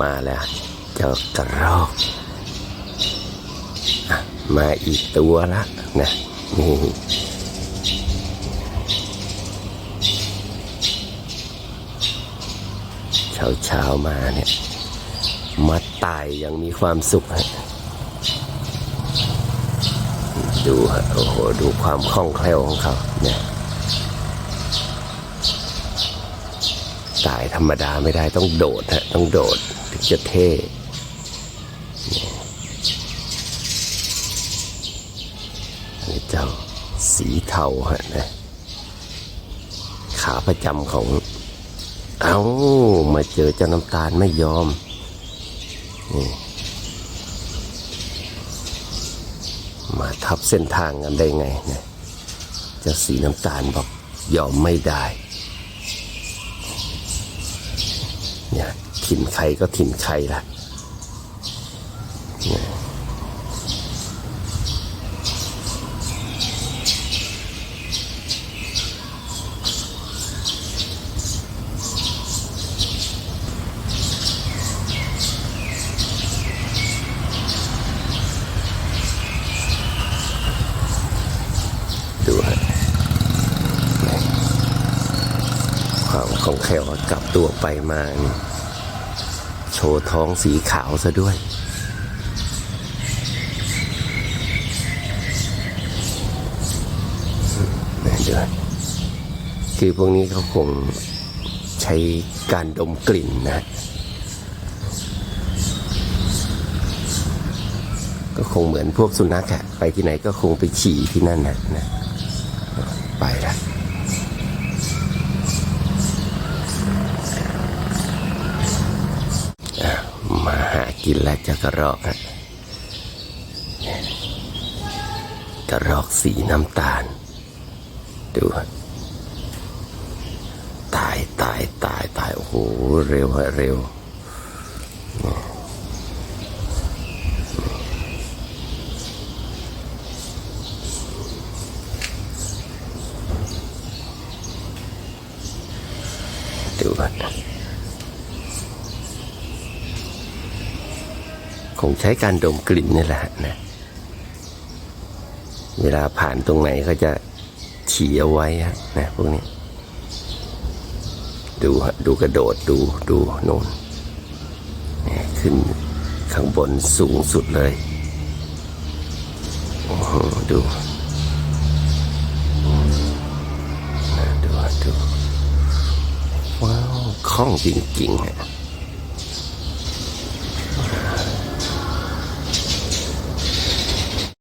มาแล้วเจ้ากระรอกมาอีกตัวละนะนี่เช้าเช้าๆมาเนี่ยมาตายยังมีความสุขฮะดูฮะโอ้โหดูความคล่องแคล่วของเขาเนี่ย ตายธรรมดาไม่ได้ต้องโดดฮะต้องโดดถึงจะเท่นี่เจ้าสีเทาฮะนะขาประจำของ เอามาเจอเจ้าน้ำตาลไม่ยอมนี่มาทับเส้นทางกันได้ไงเนี่ยเจ้าสีน้ำตาลบอกยอมไม่ได้ เนี่ยถิ่นใครก็ถิ่นใครล่ะ ควาของแคลวกลับตัวไปมาโชว์ท้องสีขาวซะด้วยนี่เดือคือพวกนี้เขาคงใช้การดมกลิ่นนะ ก็คงเหมือนพวกสุนัขอะไปที่ไหนก็คงไปฉี่ที่นั่นนะนะ ไปละ หากินแล้วจะกระรอกกระรอกสีน้ำตาล ดูตายตายตายตายโอ้โหเร็วฮะเร็วดูฮะ คงใช้การดมกลิ่นนี่แหละนะเวลาผ่านตรงไหนเขาจะฉี่เอาไว้นะพวกนี้ ดูดูกระโดดดูดูโน่นขึ้นข้างบนสูงสุดเลยโอ้โหดูดูดูว้าวคล่องจริงๆฮะ